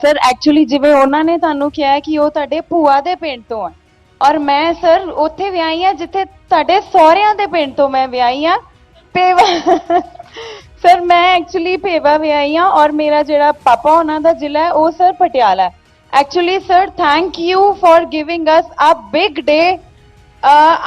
Sir actually ਜਿਵੇਂ ਉਹਨਾਂ ਨੇ ਤੁਹਾਨੂੰ ਕਿਹਾ ਕਿ ਉਹ ਤੁਹਾਡੇ ਭੂਆ ਦੇ ਪਿੰਡ ਤੋਂ ਆ ਔਰ ਮੈਂ ਸਰ ਉੱਥੇ ਵਿਆਹੀ ਆ ਜਿੱਥੇ ਤੁਹਾਡੇ ਸਹੁਰਿਆਂ ਦੇ ਪਿੰਡ ਤੋਂ ਮੈਂ ਵਿਆਹੀ ਆ ਪੇਵਾ ਸਰ ਮੈਂ ਐਕਚੁਅਲੀ ਪੇਵਾ ਵਿਆਹੀ ਆ ਔਰ ਮੇਰਾ ਜਿਹੜਾ ਪਾਪਾ ਉਹਨਾਂ ਦਾ ਜ਼ਿਲ੍ਹਾ ਹੈ, ਉਹ ਸਰ ਪਟਿਆਲਾ ਹੈ। Actually sir thank you for giving us a big day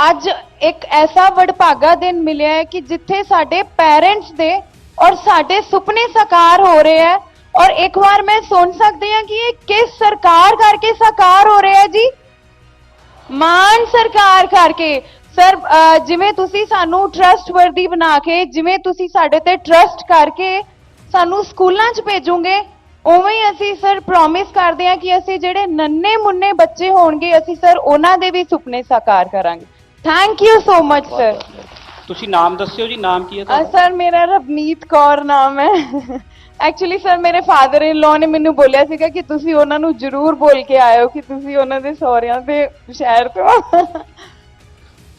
ਅੱਜ ਇੱਕ ਐਸਾ ਵਡਭਾਗਾ ਦਿਨ ਮਿਲਿਆ ਹੈ ਕਿ ਜਿੱਥੇ ਸਾਡੇ ਪੇਰੈਂਟਸ ਦੇ ਔਰ ਸਾਡੇ ਸੁਪਨੇ ਸਾਕਾਰ ਹੋ ਰਹੇ ਹੈ। ਔਰ ਇੱਕ ਵਾਰ ਮੈਂ ਸੁਣ ਸਕਦੀ ਹਾਂ ਕਿ ਇਹ ਕਿਸ ਸਰਕਾਰ ਕਰਕੇ ਸਾਕਾਰ ਹੋ ਰਿਹਾ ਜੀ? ਮਾਨ ਸਰਕਾਰ ਕਰਕੇ। ਸਰ ਜਿਵੇਂ ਤੁਸੀਂ ਸਾਨੂੰ ਟਰਸਟਵਰਦੀ ਬਣਾ ਕੇ, ਜਿਵੇਂ ਤੁਸੀਂ ਸਾਡੇ ਤੇ ਟਰਸਟ ਕਰਕੇ ਸਾਨੂੰ ਸਕੂਲਾਂ 'ਚ ਭੇਜੋਗੇ, ਉਵੇਂ ਹੀ ਅਸੀਂ ਸਰ ਪ੍ਰੋਮਿਸ ਕਰਦੇ ਹਾਂ ਕਿ ਅਸੀਂ ਜਿਹੜੇ ਨੰਨੇ ਮੁੰਨੇ ਬੱਚੇ ਹੋਣਗੇ, ਅਸੀਂ ਸਰ ਉਹਨਾਂ ਦੇ ਵੀ ਸੁਪਨੇ ਸਾਕਾਰ ਕਰਾਂਗੇ। Thank you so much sir ਤੁਸੀਂ ਨਾਮ ਦੱਸਿਓ ਜੀ ਨਾਮ ਕੀ ਹੈ ਤੁਹਾਡਾ? ਸਰ ਮੇਰਾ ਰਵਨੀਤ ਕੌਰ ਨਾਮ ਹੈ। ਐਕਚੁਅਲੀ ਸਰ ਮੇਰੇ ਫਾਦਰ ਇਨ ਲਾਅ ਨੇ ਮੈਨੂੰ ਬੋਲਿਆ ਸੀਗਾ ਕਿ ਤੁਸੀਂ ਉਹਨਾਂ ਨੂੰ ਜ਼ਰੂਰ ਬੋਲ ਕੇ ਆਇਓ ਕਿ ਤੁਸੀਂ ਉਹਨਾਂ ਦੇ ਸਹੁਰਿਆਂ ਦੇ ਸ਼ਹਿਰ ਤੋਂ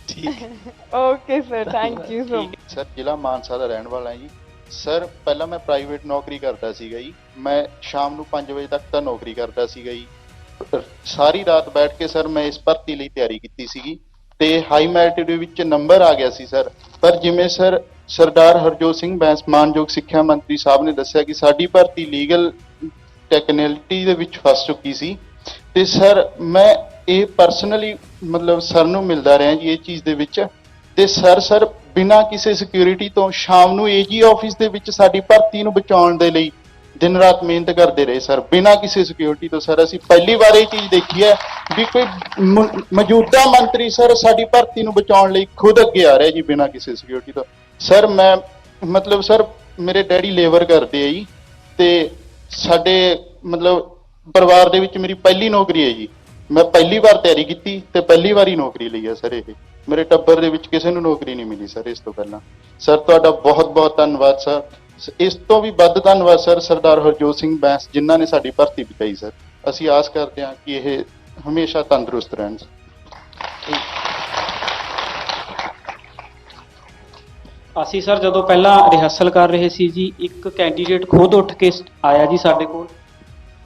ਠੀਕ ਹੈ। Okay sir thank you so sir ਜ਼ਿਲ੍ਹਾ ਮਾਨਸਾ ਦਾ ਰਹਿਣ ਵਾਲਾ ਹਾਂ ਜੀ। ਸਰ ਪਹਿਲਾਂ ਮੈਂ ਪ੍ਰਾਈਵੇਟ ਨੌਕਰੀ ਕਰਦਾ ਸੀਗਾ ਜੀ। ਮੈਂ ਸ਼ਾਮ ਨੂੰ 5 ਵਜੇ ਤੱਕ ਤਾਂ ਨੌਕਰੀ ਕਰਦਾ ਸੀਗਾ ਜੀ। ਸਾਰੀ ਰਾਤ ਬੈਠ ਕੇ ਸਰ ਮੈਂ ਇਸ ਭਰਤੀ ਲਈ ਤਿਆਰੀ ਕੀਤੀ ਸੀਗੀ। ਤੇ ਹਾਈ ਮੈਰਿਟ ਦੇ ਵਿੱਚ ਨੰਬਰ ਆ ਗਿਆ ਸੀ ਸਰ ਪਰ ਜਿਵੇਂ ਸਰ ਸਰਦਾਰ ਹਰਜੋਤ ਸਿੰਘ ਬੈਂਸ, ਮਾਨਯੋਗ ਸਿੱਖਿਆ ਮੰਤਰੀ ਸਾਹਿਬ ਨੇ ਦੱਸਿਆ ਕਿ ਸਾਡੀ ਭਰਤੀ ਲੀਗਲ ਟੈਕਨੀਕਲਿਟੀ ਦੇ ਵਿੱਚ ਫਸ ਚੁੱਕੀ ਸੀ। ਤੇ ਸਰ ਮੈਂ ਇਹ ਪਰਸਨਲੀ ਮਤਲਬ ਸਰ ਨੂੰ ਮਿਲਦਾ ਰਿਹਾ ਜੀ ਇਹ ਚੀਜ਼ ਦੇ ਵਿੱਚ। ਤੇ ਸਰ ਸਰ ਬਿਨਾਂ ਕਿਸੇ ਸਿਕਿਉਰਿਟੀ ਤੋਂ ਸ਼ਾਮ ਨੂੰ ਏਜੀ ਆਫਿਸ ਦੇ ਵਿੱਚ ਸਾਡੀ ਭਰਤੀ ਨੂੰ ਬਚਾਉਣ ਦੇ ਲਈ ਦਿਨ ਰਾਤ ਮਿਹਨਤ ਕਰਦੇ ਰਹੇ, ਸਰ। ਬਿਨਾਂ ਕਿਸੇ ਸਿਕਿਉਰਿਟੀ ਤੋਂ, ਸਰ, ਅਸੀਂ ਪਹਿਲੀ ਵਾਰ ਇਹ ਚੀਜ਼ ਦੇਖੀ ਹੈ ਵੀ ਕੋਈ ਮ- ਮੌਜੂਦਾ ਮੰਤਰੀ, ਸਰ, ਸਾਡੀ ਭਰਤੀ ਨੂੰ ਬਚਾਉਣ ਲਈ ਖੁਦ ਅੱਗੇ ਆ ਰਿਹਾ ਜੀ, ਬਿਨਾਂ ਕਿਸੇ ਸਿਕਿਉਰਿਟੀ ਤੋਂ। ਸਰ, ਮੈਂ ਮਤਲਬ, ਸਰ, ਮੇਰੇ ਡੈਡੀ ਲੇਬਰ ਕਰਦੇ ਆ ਜੀ, ਤੇ ਸਾਡੇ ਮਤਲਬ ਪਰਿਵਾਰ ਦੇ ਵਿੱਚ ਮੇਰੀ ਪਹਿਲੀ ਨੌਕਰੀ ਹੈ ਜੀ। ਮੈਂ ਪਹਿਲੀ ਵਾਰ ਤਿਆਰੀ ਕੀਤੀ ਤੇ ਪਹਿਲੀ ਵਾਰੀ ਨੌਕਰੀ ਲਈ ਹੈ, ਸਰ, ਇਹ। ਮੇਰੇ ਟੱਬਰ ਦੇ ਵਿੱਚ ਕਿਸੇ ਨੂੰ ਨੌਕਰੀ ਨਹੀਂ ਮਿਲੀ, ਸਰ, ਇਸ ਤੋਂ ਪਹਿਲਾਂ। ਸਰ, ਤੁਹਾਡਾ ਬਹੁਤ ਬਹੁਤ ਧੰਨਵਾਦ, ਸਰ। ਇਸ ਤੋਂ ਵੀ ਵੱਧ ਧੰਨਵਾਦ ਸਰ ਸਰਦਾਰ ਹਰਜੋਤ ਸਿੰਘ ਬੈਂਸ ਜਿਨ੍ਹਾਂ ਨੇ ਸਾਡੀ ਭਰਤੀ ਬਚਾਈ ਸਰ। ਅਸੀਂ ਆਸ ਕਰਦੇ ਹਾਂ ਕਿ ਇਹ ਹਮੇਸ਼ਾ ਤੰਦਰੁਸਤ ਰਹਿਣ ਅਸੀਂ ਸਰ ਜਦੋਂ ਪਹਿਲਾਂ ਰਿਹਰਸਲ ਕਰ ਰਹੇ ਸੀ ਜੀ, ਇੱਕ ਕੈਂਡੀਡੇਟ ਖੁਦ ਉੱਠ ਕੇ ਆਇਆ ਜੀ ਸਾਡੇ ਕੋਲ।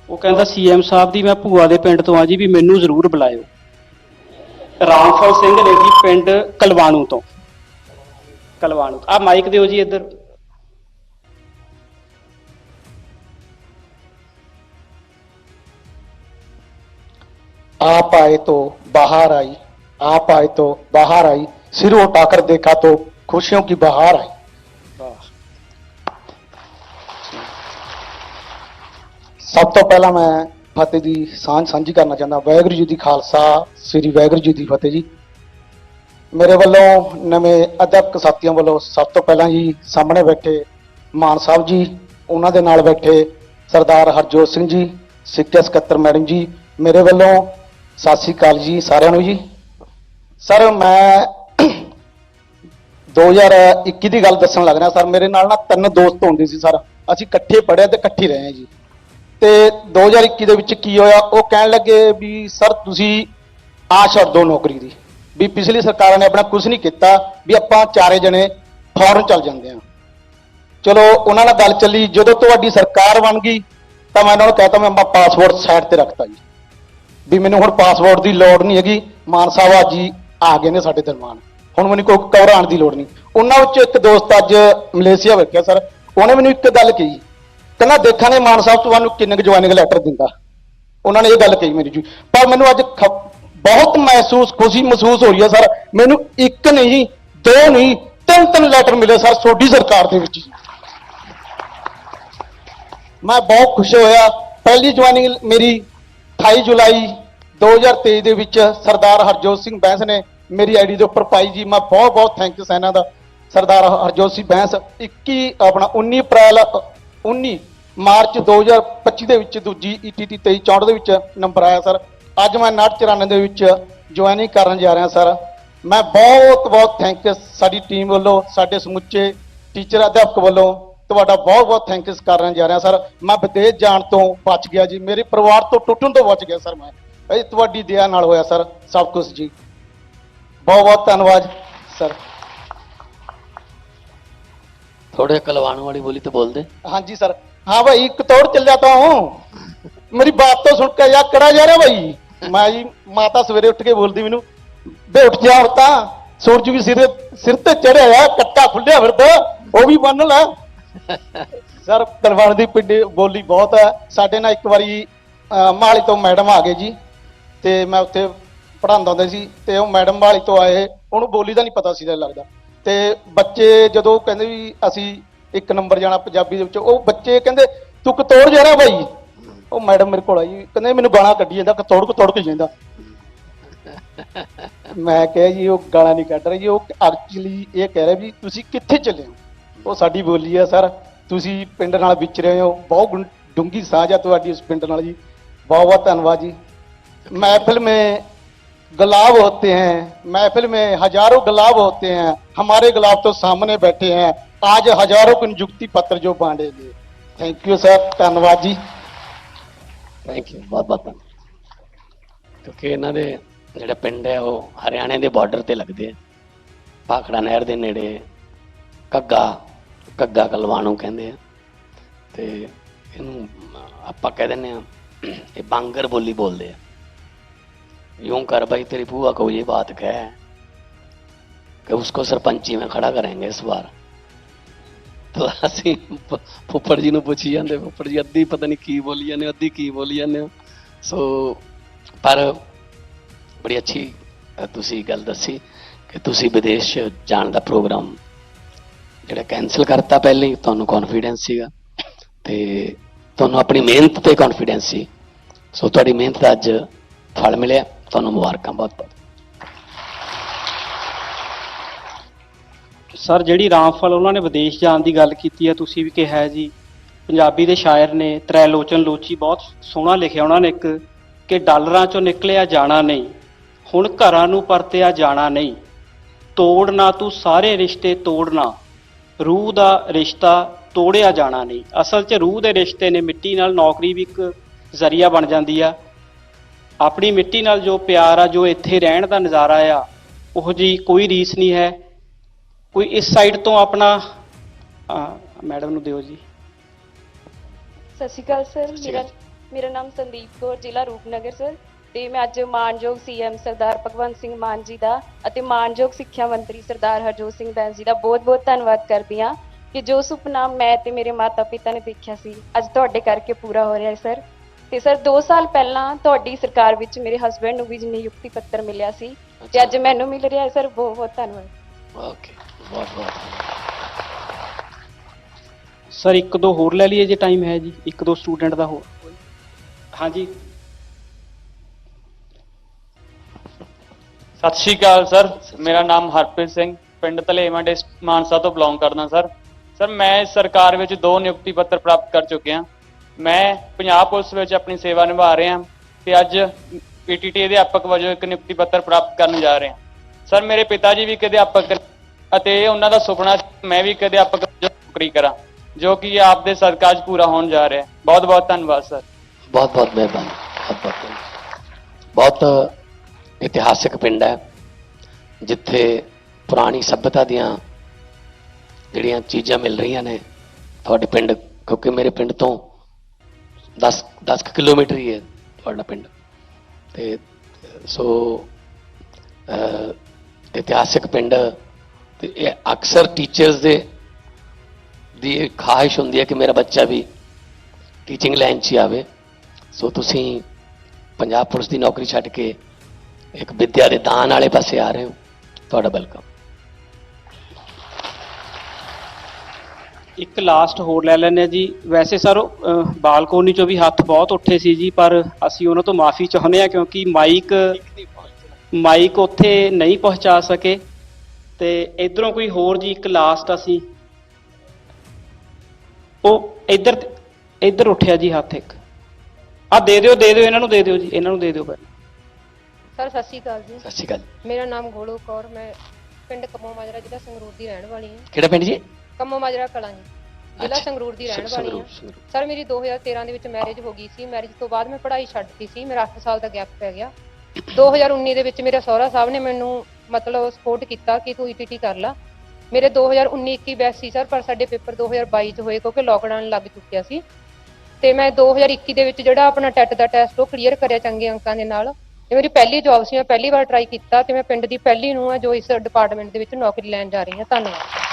ਉਹ ਕਹਿੰਦਾ ਸੀਐਮ ਸਾਹਿਬ ਦੀ ਮੈਂ ਭੂਆ ਦੇ ਪਿੰਡ ਤੋਂ ਆ ਜੀ, ਵੀ ਮੈਨੂੰ ਜ਼ਰੂਰ ਬੁਲਾਇਓ। ਰਾਮਫਲ ਸਿੰਘ ਨੇ ਜੀ ਪਿੰਡ ਕਲਵਾਣੂ ਤੋਂ। ਕਲਵਾਣੂ ਆ ਮਾਈਕ ਦਿਓ ਜੀ ਇੱਧਰ। आप आए तो बाहर आई आप आए तो बाहर आई सिर उठाकर देखा तो खुशियों की बहार आई ਸਭ ਤੋਂ ਪਹਿਲਾਂ ਮੈਂ ਫਤਿਹ ਦੀ ਸਾਂਝ ਸਾਂਝੀ ਕਰਨਾ ਚਾਹੁੰਦਾ ਵਾਹਿਗੁਰੂ ਜੀ ਦੀ ਖਾਲਸਾ ਸ੍ਰੀ ਵਾਹਿਗੁਰੂ ਜੀ ਦੀ ਫਤਿਹ ਜੀ ਮੇਰੇ ਵੱਲੋਂ ਨਵੇਂ ਅਧਿਆਪਕ ਸਾਥੀਆਂ ਵੱਲੋਂ ਸਭ ਤੋਂ ਪਹਿਲਾਂ ਜੀ ਸਾਹਮਣੇ ਬੈਠੇ ਮਾਨ ਸਾਹਿਬ ਜੀ ਉਹਨਾਂ ਦੇ ਨਾਲ ਬੈਠੇ ਸਰਦਾਰ ਹਰਜੋਤ ਸਿੰਘ ਜੀ ਸਿੱਖਿਆ ਸਕੱਤਰ ਮੈਡਮ ਜੀ ਮੇਰੇ ਵੱਲੋਂ ਸਤਿ ਸ੍ਰੀ ਅਕਾਲ ਜੀ ਸਾਰਿਆਂ ਨੂੰ ਜੀ। ਸਰ, ਮੈਂ 2021 ਦੀ ਗੱਲ ਦੱਸਣ ਲੱਗ ਰਿਹਾ। ਸਰ, ਮੇਰੇ ਨਾਲ ਨਾ ਤਿੰਨ ਦੋਸਤ ਹੁੰਦੇ ਸੀ ਸਰ। ਅਸੀਂ ਇਕੱਠੇ ਪੜ੍ਹਿਆ ਤੇ ਇਕੱਠੇ ਰਹੇ ਹਾਂ ਜੀ। ਤੇ 2021 ਦੇ ਵਿੱਚ ਕੀ ਹੋਇਆ? ਉਹ ਕਹਿਣ ਲੱਗੇ ਵੀ, ਸਰ, ਤੁਸੀਂ ਆ ਛੱਡ ਦਿਓ ਨੌਕਰੀ ਦੀ। ਵੀ ਪਿਛਲੀ ਸਰਕਾਰਾਂ ਨੇ ਆਪਣਾ ਕੁਝ ਨਹੀਂ ਕੀਤਾ, ਵੀ ਆਪਾਂ ਚਾਰੇ ਜਣੇ ਫੌਰਨ ਚੱਲ ਜਾਂਦੇ ਹਾਂ। ਚਲੋ, ਉਹਨਾਂ ਨਾਲ ਗੱਲ ਚੱਲੀ। ਜਦੋਂ ਤੁਹਾਡੀ ਸਰਕਾਰ ਬਣ ਗਈ, ਤਾਂ ਮੈਂ ਉਹਨਾਂ ਨੂੰ ਕਹਤਾ, ਮੈਂ ਆਪਣਾ ਪਾਸਪੋਰਟ ਸਾਈਡ ਤੇ ਰੱਖਤਾ ਜੀ। ਵੀ ਮੈਨੂੰ ਹੁਣ ਪਾਸਪੋਰਟ ਦੀ ਲੋੜ ਨਹੀਂ ਹੈਗੀ। ਮਾਨ ਸਾਹਿਬ ਅੱਜ ਹੀ ਆ ਗਏ ਨੇ ਸਾਡੇ ਦਰਮਾਨ ਹੁਣ ਮੈਨੂੰ ਕੋਈ ਘਬਰਾਉਣ ਦੀ ਲੋੜ ਨਹੀਂ। ਉਹਨਾਂ ਵਿੱਚੋਂ ਇੱਕ ਦੋਸਤ ਅੱਜ ਮਲੇਸ਼ੀਆ ਬੈਠਿਆ ਸਰ। ਉਹਨੇ ਮੈਨੂੰ ਇੱਕ ਗੱਲ ਕਹੀ। ਕਹਿੰਦਾ ਦੇਖਾਂਗੇ ਮਾਨ ਸਾਹਿਬ ਤੁਹਾਨੂੰ ਕਿੰਨੇ ਕੁ ਜੁਆਇਨਿੰਗ ਲੈਟਰ ਦਿੰਦਾ। ਉਹਨਾਂ ਨੇ ਇਹ ਗੱਲ ਕਹੀ ਮੇਰੀ ਜੀ। ਪਰ ਮੈਨੂੰ ਅੱਜ ਖ- ਬਹੁਤ ਮਹਿਸੂਸ, ਖੁਸ਼ੀ ਮਹਿਸੂਸ ਹੋ ਰਹੀ ਹੈ ਸਰ। ਮੈਨੂੰ ਇੱਕ ਨਹੀਂ, ਦੋ ਨਹੀਂ, ਤਿੰਨ ਤਿੰਨ ਲੈਟਰ ਮਿਲੇ ਸਰ ਤੁਹਾਡੀ ਸਰਕਾਰ ਦੇ ਵਿੱਚ। ਮੈਂ ਬਹੁਤ ਖੁਸ਼ ਹੋਇਆ। ਪਹਿਲੀ ਜੁਆਇਨਿੰਗ ਮੇਰੀ 28 ਜੁਲਾਈ 2023 ਦੇ ਵਿੱਚ ਸਰਦਾਰ ਹਰਜੋਤ ਸਿੰਘ ਬੈਂਸ ਨੇ ਮੇਰੀ ਆਈਡੀ ਦੇ ਉੱਪਰ ਪਾਈ ਜੀ। ਮੈਂ ਬਹੁਤ ਬਹੁਤ ਥੈਂਕ ਯੂ ਸੈਨਾ ਦਾ। ਸਰਦਾਰ ਹਰਜੋਤ ਸਿੰਘ ਬੈਂਸ 21 ਆਪਣਾ 19 ਅਪ੍ਰੈਲ ਅ, 19 ਮਾਰਚ 2025 ਦੇ ਵਿੱਚ ਦੂਜੀ E ਈਟੀਟੀ 2364 ਦੇ ਵਿੱਚ ਨੰਬਰ ਆਇਆ ਸਰ। ਅੱਜ ਮੈਂ 994 ਦੇ ਵਿੱਚ ਜੁਆਇਨਿੰਗ ਕਰਨ ਜਾ ਰਿਹਾ ਸਰ। ਮੈਂ ਬਹੁਤ ਬਹੁਤ ਥੈਂਕ ਯੂ ਸਾਡੀ ਟੀਮ ਵੱਲੋਂ ਸਾਡੇ ਸਮੁੱਚੇ ਟੀਚਰ ਅਧਿਆਪਕ ਵੱਲੋਂ ਤੁਹਾਡਾ ਬਹੁਤ ਬਹੁਤ ਥੈਂਕਸ ਕਰਨ ਜਾ ਰਿਹਾ ਸਰ ਮੈਂ ਵਿਦੇਸ਼ ਜਾਣ ਤੋਂ ਬਚ ਗਿਆ ਜੀ। ਮੇਰੇ ਪਰਿਵਾਰ ਤੋਂ ਟੁੱਟਣ ਤੋਂ ਬਚ ਗਿਆ ਸਰ ਮੈਂ। ਇਹ ਤੁਹਾਡੀ ਦਇਆ ਨਾਲ ਹੋਇਆ ਸਰ ਸਭ ਕੁਝ ਜੀ। ਬਹੁਤ ਬਹੁਤ ਧੰਨਵਾਦ ਸਰ ਥੋੜੇ ਕਲਵਾਣ ਵਾਲੀ ਬੋਲੀ ਤੇ ਬੋਲਦੇ। ਹਾਂਜੀ ਸਰ ਹਾਂ ਭਾਈ ਕਤੌੜ ਚੱਲਿਆ ਤਾ ਹੂੰ ਮੇਰੀ ਬਾਤ ਤੋਂ ਸੁਣ ਕੇ ਯਾ ਕਿਹੜਾ ਜਾ ਰਿਹਾ ਭਾਈ? ਮੈਂ ਜੀ ਮਾਤਾ ਸਵੇਰੇ ਉੱਠ ਕੇ ਬੋਲਦੀ ਮੈਨੂੰ ਬੇ ਉੱਠ ਜਾ ਸੂਰਜ ਵੀ ਸਿਰ ਤੇ ਚੜਿਆ ਆ ਕੱਟਾ ਖੁੱਲਿਆ ਫਿਰਦਾ। ਉਹ ਵੀ ਬੰਨ ਲੈ। ਸਰ ਤਲਵਾਰ ਦੀ ਪਿੰਡੀ ਬੋਲੀ ਬਹੁਤ ਹੈ। ਸਾਡੇ ਨਾਲ ਇੱਕ ਵਾਰੀ ਅਹ, ਮਹਾਲੀ ਤੋਂ ਮੈਡਮ ਆ ਗਏ ਜੀ। ਤੇ ਮੈਂ ਉੱਥੇ ਪੜਾਉਂਦਾ ਹੁੰਦਾ ਸੀ ਤੇ ਉਹ ਮੈਡਮ ਮਹਾਲੀ ਤੋਂ ਆਏ। ਉਹਨੂੰ ਬੋਲੀ ਦਾ ਨਹੀਂ ਪਤਾ ਸੀ ਲੱਗਦਾ। ਤੇ ਬੱਚੇ ਜਦੋਂ ਕਹਿੰਦੇ ਵੀ ਅਸੀਂ ਇੱਕ ਨੰਬਰ ਜਾਣਾ ਪੰਜਾਬੀ ਦੇ ਵਿੱਚ ਉਹ ਬੱਚੇ ਕਹਿੰਦੇ ਤੂੰ ਕਤੋੜ ਜਾਣਾ ਬਾਈ। ਉਹ ਮੈਡਮ ਮੇਰੇ ਕੋਲ ਆਈ ਕਹਿੰਦੇ ਮੈਨੂੰ ਗਾਣਾ ਕੱਢੀ ਜਾਂਦਾ ਕਤੋੜ ਕਤੋੜ ਕੇ ਜਾਂਦਾ। ਮੈਂ ਕਿਹਾ ਜੀ ਉਹ ਗਾਣਾ ਨਹੀਂ ਕੱਢ ਰਹੀ ਜੀ। ਉਹ ਐਕਚੁਅਲੀ ਇਹ ਕਹਿ ਰਿਹਾ ਵੀ ਤੁਸੀਂ ਕਿੱਥੇ ਚੱਲੇ ਹੋ? ਉਹ ਸਾਡੀ ਬੋਲੀ ਆ ਸਰ ਤੁਸੀਂ ਪਿੰਡ ਨਾਲ ਵਿਚ ਰਹੇ ਹੋ ਬਹੁਤ ਗੁੰ- ਡੂੰਘੀ ਸਾਂਝ ਆ ਤੁਹਾਡੀ ਉਸ ਪਿੰਡ ਨਾਲ ਜੀ ਬਹੁਤ ਬਹੁਤ ਧੰਨਵਾਦ ਜੀ महफिल में गुलाब होते हैं महफिल में हजारों गुलाब होते हैं हमारे गुलाब तो सामने बैठे हैं आज हजारों को नियुक्ति पत्र जो बांटेंगे थैंक यू सर धन्यवाद जी ਥੈਂਕ ਯੂ ਬਹੁਤ ਬਹੁਤ ਧੰਨਵਾਦ। ਕਿਉਂਕਿ ਇਹਨਾਂ ਦੇ ਜਿਹੜੇ ਪਿੰਡ ਹੈ ਉਹ ਹਰਿਆਣੇ ਦੇ ਬਾਰਡਰ ਤੇ ਲੱਗਦੇ ਆ ਭਾਖੜਾ ਨਹਿਰ ਦੇ ਨੇੜੇ ਕੱਗਾ ਕੱਗਾ ਕਲਵਾਣੂ ਕਹਿੰਦੇ ਆ ਤੇ ਇਹਨੂੰ ਆਪਾਂ ਕਹਿ ਦਿੰਦੇ ਆ ਇਹ ਬਾਂਗਰ ਬੋਲੀ ਬੋਲਦੇ ਆ यूं कर भाई तेरी बुआ को ये बात कह कि उसको सरपंची में खड़ा करेंगे इस बार तो ਅਸੀਂ ਪ- ਫੁੱਫੜ ਜੀ ਨੂੰ ਪੁੱਛੀ ਜਾਂਦੇ ਫੁੱਫੜ ਜੀ ਅੱਧੀ ਪਤਾ ਨਹੀਂ ਕੀ ਬੋਲੀ ਜਾਂਦੇ ਹੋ, ਅੱਧੀ ਕੀ ਬੋਲੀ ਜਾਂਦੇ ਹੋ ਸੋ ਪਰ ਬੜੀ ਅੱਛੀ ਅ, ਤੁਸੀਂ ਗੱਲ ਦੱਸੀ ਕਿ ਤੁਸੀਂ ਵਿਦੇਸ਼ 'ਚ ਜਾਣ ਦਾ ਪ੍ਰੋਗਰਾਮ ਜਿਹੜਾ ਕੈਨਸਲ ਕਰਤਾ ਪਹਿਲੇ ਹੀ ਤੁਹਾਨੂੰ ਕੌਨਫੀਡੈਂਸ ਸੀਗਾ। ਤੇ ਤੁਹਾਨੂੰ ਆਪਣੀ ਮਿਹਨਤ ਤੇ ਕੌਨਫੀਡੈਂਸ ਸੀ। ਸੋ ਤੁਹਾਡੀ ਮਿਹਨਤ ਦਾ ਅੱਜ ਫਲ ਮਿਲਿਆ। ਤੁਹਾਨੂੰ ਮੁਬਾਰਕਾਂ ਬਹੁਤ ਬਹੁਤ। ਸਰ ਜਿਹੜੀ ਰਾਮਫਲ, ਉਹਨਾਂ ਨੇ ਵਿਦੇਸ਼ ਜਾਣ ਦੀ ਗੱਲ ਕੀਤੀ ਹੈ, ਤੁਸੀਂ ਵੀ ਕਿਹਾ ਹੈ ਜੀ। ਪੰਜਾਬੀ ਦੇ ਸ਼ਾਇਰ ਨੇ ਤ੍ਰੈਲੋਚਨ ਲੋਚੀ, ਬਹੁਤ ਸੋਹਣਾ ਲਿਖਿਆ ਉਹਨਾਂ ਨੇ ਇੱਕ, ਕਿ ਡਾਲਰਾਂ ਚੋਂ ਨਿਕਲਿਆ ਜਾਣਾ ਨਹੀਂ, ਹੁਣ ਘਰਾਂ ਨੂੰ ਪਰਤਿਆ ਜਾਣਾ ਨਹੀਂ। ਤੋੜਨਾ ਤੂੰ ਸਾਰੇ ਰਿਸ਼ਤੇ ਤੋੜਨਾ। ਰੂਹ ਦਾ ਰਿਸ਼ਤਾ ਤੋੜਿਆ ਜਾਣਾ ਨਹੀਂ। ਅਸਲ 'ਚ ਰੂਹ ਦੇ ਰਿਸ਼ਤੇ ਨੇ ਮਿੱਟੀ ਨਾਲ ਨੌਕਰੀ ਵੀ ਇੱਕ ਜ਼ਰੀਆ ਬਣ ਜਾਂਦੀ ਆ। ਆਪਣੀ ਮਿੱਟੀ ਨਾਲ ਜੋ ਪਿਆਰ ਆ ਜੋ ਇੱਥੇ ਰਹਿਣ ਦਾ ਨਜ਼ਾਰਾ ਆ ਉਹ ਜੀ ਕੋਈ ਰੀਸ ਨਹੀਂ ਹੈ। ਕੋਈ ਇਸ ਸਾਈਡ ਤੋਂ ਆਪਣਾ ਮੈਡਮ ਨੂੰ ਦਿਓ ਜੀ। ਸਤਿ ਸ਼੍ਰੀ ਅਕਾਲ ਸਰ। ਮੇਰਾ। ਮੇਰਾ ਨਾਮ ਸੰਦੀਪ ਕੌਰ ਜ਼ਿਲ੍ਹਾ ਰੂਪਨਗਰ ਸਰ। ਤੇ ਮੈਂ ਅੱਜ ਮਾਨਯੋਗ ਸੀਐਮ ਸਰਦਾਰ ਭਗਵੰਤ ਸਿੰਘ ਮਾਨ ਜੀ ਦਾ ਅਤੇ ਮਾਨਯੋਗ ਸਿੱਖਿਆ ਮੰਤਰੀ ਸਰਦਾਰ ਹਰਜੋਤ ਸਿੰਘ ਬੈਂਸ ਜੀ ਦਾ ਬਹੁਤ-ਬਹੁਤ ਧੰਨਵਾਦ ਕਰਦੀ ਹਾਂ ਕਿ ਜੋ ਸੁਪਨਾ ਮੈਂ ਤੇ ਮੇਰੇ ਮਾਤਾ-ਪਿਤਾ ਨੇ ਦੇਖਿਆ ਸੀ ਅੱਜ ਤੁਹਾਡੇ ਕਰਕੇ ਪੂਰਾ ਹੋ ਰਿਹਾ ਹੈ ਸਰ। ਤੇ ਸਰ 2 ਸਾਲ ਪਹਿਲਾਂ ਤੁਹਾਡੀ ਸਰਕਾਰ ਵਿੱਚ ਮੇਰੇ ਹਸਬੰਡ ਨੂੰ ਵੀ ਨਿਯੁਕਤੀ ਪੱਤਰ ਮਿਲਿਆ ਸੀ ਤੇ ਅੱਜ ਮੈਨੂੰ ਮਿਲ ਰਿਹਾ ਹੈ ਸਰ। ਬਹੁਤ-ਬਹੁਤ ਧੰਨਵਾਦ। ਓਕੇ ਬਹੁਤ ਬਹੁਤ ਸਰ ਇੱਕ ਦੋ ਹੋਰ ਲੈ ਲਈਏ ਜੇ ਟਾਈਮ ਹੈ ਜੀ ਇੱਕ ਦੋ ਸਟੂਡੈਂਟ ਦਾ ਹੋਰ। ਹਾਂਜੀ। ਸਤਿ ਸ਼੍ਰੀ ਅਕਾਲ ਸਰ। ਮੇਰਾ ਨਾਮ ਹਰਪ੍ਰੀਤ ਸਿੰਘ ਪਿੰਡ ਧਲੇਵਾਂ ਡਿਸਟ੍ਰਿਕਟ ਮਾਨਸਾ ਤੋਂ ਬਿਲੋਂਗ ਕਰਦਾ ਸਰ। ਸਰ ਮੈਂ ਸਰਕਾਰ ਵਿੱਚ ਦੋ ਨਿਯੁਕਤੀ ਪੱਤਰ ਪ੍ਰਾਪਤ ਕਰ ਚੁੱਕਿਆ। ਮੈਂ ਪੰਜਾਬ ਪੁਲਿਸ ਵਿੱਚ ਆਪਣੀ ਸੇਵਾ ਨਿਭਾ ਰਿਹਾ ਤੇ ਅੱਜ ਪੀਟੀਟੀ ਅਧਿਆਪਕ ਵਜੋਂ ਇੱਕ ਨਿਯੁਕਤੀ ਪੱਤਰ ਪ੍ਰਾਪਤ ਕਰਨ ਜਾ ਰਿਹਾ ਸਰ ਮੇਰੇ ਪਿਤਾ ਜੀ ਵੀ ਇੱਕ ਅਧਿਆਪਕ ਅਤੇ ਉਹਨਾਂ ਦਾ ਸੁਪਨਾ ਮੈਂ ਵੀ ਇੱਕ ਅਧਿਆਪਕ ਵਜੋਂ ਨੌਕਰੀ ਕਰਾਂ ਜੋ ਕਿ ਆਪ ਦੇ ਸਦਕਾ 'ਚ ਪੂਰਾ ਹੋਣ ਜਾ ਰਿਹਾ ਬਹੁਤ ਬਹੁਤ ਧੰਨਵਾਦ ਸਰ। ਬਹੁਤ ਬਹੁਤ ਮਿਹਰਬਾਨੀ। ਬਹੁਤ ਬਹੁਤ। ਬਹੁਤ ਇਤਿਹਾਸਿਕ ਪਿੰਡ ਹੈ, ਜਿੱਥੇ ਪੁਰਾਣੀ ਸੱਭਿਅਤਾ ਦੀਆਂ ਜਿਹੜੀਆਂ ਚੀਜ਼ਾਂ ਮਿਲ ਰਹੀਆਂ ਨੇ, ਤੁਹਾਡੇ ਪਿੰਡ, ਕਿਉਂਕਿ ਮੇਰੇ ਪਿੰਡ ਤੋਂ 10 10 ਕੁ ਕਿਲੋਮੀਟਰ ਹੀ ਹੈ ਤੁਹਾਡਾ ਪਿੰਡ। ਤੇ, ਸੋ ਇਤਿਹਾਸਿਕ ਪਿੰਡ, ਤੇ ਇਹ ਅਕਸਰ ਟੀਚਰਸ ਦੇ, ਦੀ ਇਹ ਖਾਹਿਸ਼ ਹੁੰਦੀ ਹੈ ਕਿ ਮੇਰਾ ਬੱਚਾ ਵੀ ਟੀਚਿੰਗ ਲਾਈਨ 'ਚ ਹੀ ਆਵੇ। ਸੋ ਤੁਸੀਂ ਪੰਜਾਬ ਪੁਲਿਸ ਦੀ ਨੌਕਰੀ ਛੱਡ ਕੇ ਇੱਕ ਵਿਦਿਆ ਦੇ ਦਾਨ ਵਾਲੇ ਪਾਸੇ ਆ ਰਹੇ ਹੋ। ਤੁਹਾਡਾ ਵੈਲਕਮ ਇੱਕ ਲਾਸਟ ਹੋਰ ਲੈ ਲੈਂਦੇ ਹਾਂ ਜੀ। ਵੈਸੇ ਸਰ ਬਾਲਕੋਨੀ ਚੋਂ ਵੀ ਹੱਥ ਬਹੁਤ ਉੱਠੇ ਸੀ ਜੀ, ਪਰ ਅਸੀਂ ਉਹਨਾਂ ਤੋਂ ਮਾਫੀ ਚਾਹੁੰਦੇ ਹਾਂ ਕਿਉਂਕਿ ਮਾਈਕ ਮਾਈਕ ਉੱਥੇ ਨਹੀਂ ਪਹੁੰਚਾ ਸਕੇ। ਤੇ ਇਧਰੋਂ ਕੋਈ ਹੋਰ ਜੀ, ਇੱਕ ਲਾਸਟ ਅਸੀਂ ਉਹ ਇੱਧਰ ਇੱਧਰ ਉੱਠਿਆ ਜੀ ਹੱਥ ਇੱਕ। ਆ ਦੇ ਦਿਓ ਦੇ ਦਿਓ, ਇਹਨਾਂ ਨੂੰ ਦੇ ਦਿਓ ਜੀ, ਇਹਨਾਂ ਨੂੰ ਦੇ ਦਿਓ ਪਹਿਲਾਂ। ਸਰ ਸਤਿ ਸ਼੍ਰੀ ਅਕਾਲ ਜੀ। ਸਤਿ ਸ਼੍ਰੀ ਅਕਾਲ ਮੇਰਾ ਨਾਮ ਗੋਲੂ ਕੌਰ ਮੈਂ ਪਿੰਡ ਕੰਮੋ ਮਾਜਰਾ ਜ਼ਿਲ੍ਹਾ ਸੰਗਰੂਰ ਦੀ ਰਹਿਣ ਵਾਲੀ ਹਾਂ। ਕਿਹੜਾ ਪਿੰਡ ਜੀ? ਕੰਮੋ ਮਾਜਰਾ ਕਲਾਂ ਜੀ ਜ਼ਿਲ੍ਹਾ ਅੱਛਾ। ਸੰਗਰੂਰ ਦੀ ਰਹਿਣ ਸੰਗਰੂਰ, ਵਾਲੀ ਹਾਂ। ਸੰਗਰੂਰ। ਸਰ ਮੇਰੀ 2013 ਦੇ ਵਿੱਚ ਮੈਰਿਜ ਹੋ ਗਈ ਸੀ। ਮੈਰਿਜ ਤੋਂ ਬਾਅਦ ਮੈਂ ਪੜ੍ਹਾਈ ਛੱਡਤੀ ਸੀ। ਮੇਰਾ 8 ਸਾਲ ਦਾ ਗੈਪ ਪੈ ਗਿਆ। 2019 ਦੇ ਵਿੱਚ ਮੇਰੇ ਸਹੁਰਾ ਸਾਹਿਬ ਨੇ ਮੈਨੂੰ ਮਤਲਬ ਸਪੋਰਟ ਕੀਤਾ ਕਿ ਤੂੰ ਈਟੀਟੀ ਕਰ ਲੈ। ਮੇਰੇ 2019 21 ਬੈਚ ਸੀ ਸਰ ਪਰ ਸਾਡੇ ਪੇਪਰ 2022 ਚ ਹੋਏ ਕਿਉਂਕਿ ਲੋਕਡਾਊਨ ਲੱਗ ਚੁੱਕਿਆ ਸੀ। ਤੇ ਮੈਂ 2021 ਦੇ ਵਿੱਚ ਜਿਹੜਾ ਆਪਣਾ ਟੈਟ ਦਾ ਟੈਸਟ ਉਹ ਕਲੀਅਰ ਕਰਿਆ ਚੰਗੇ ਅੰਕਾਂ ਦੇ ਨਾਲ। ਇਹ ਮੇਰੀ ਪਹਿਲੀ ਜੌਬ ਸੀ, ਮੈਂ ਪਹਿਲੀ ਵਾਰ ਟਰਾਈ ਕੀਤਾ ਤੇ ਮੈਂ ਪਿੰਡ ਦੀ ਪਹਿਲੀ ਨੂੰ ਆ ਜੋ ਇਸ ਡਿਪਾਰਟਮੈਂਟ ਦੇ ਵਿੱਚ ਨੌਕਰੀ ਲੈਣ ਜਾ ਰਹੀ ਹਾਂ, ਧੰਨਵਾਦ।